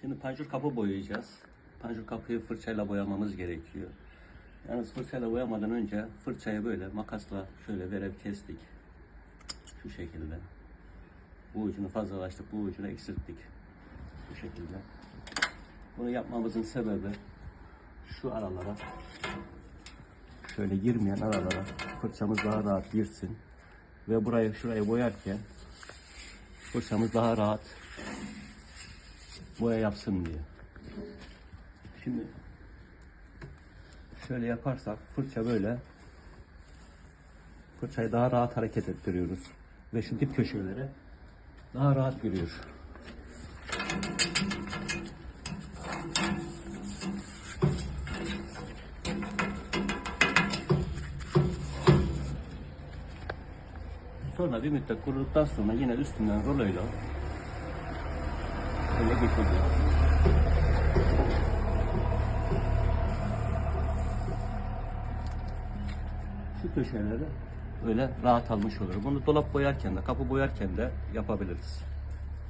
Şimdi panjur kapı boyayacağız. Panjur kapıyı fırçayla boyamamız gerekiyor. Yalnız fırçayla boyamadan önce fırçayı böyle makasla şöyle verev kestik. Şu şekilde. Bu ucunu fazlalaştık, bu ucunu eksilttik. Bu şekilde. Bunu yapmamızın sebebi şu aralara şöyle girmeyen aralara fırçamız daha rahat girsin ve burayı şurayı boyarken fırçamız daha rahat boya yapsın diye. Şimdi şöyle yaparsak fırça böyle fırçayı daha rahat hareket ettiriyoruz ve şu dip köşelere daha rahat giriyor. Sonra bir müddet kuruduktan sonra yine üstünden ruloyla böyle geçiriyor. Şu köşeleri böyle rahat almış olur. Bunu dolap boyarken de, kapı boyarken de yapabiliriz.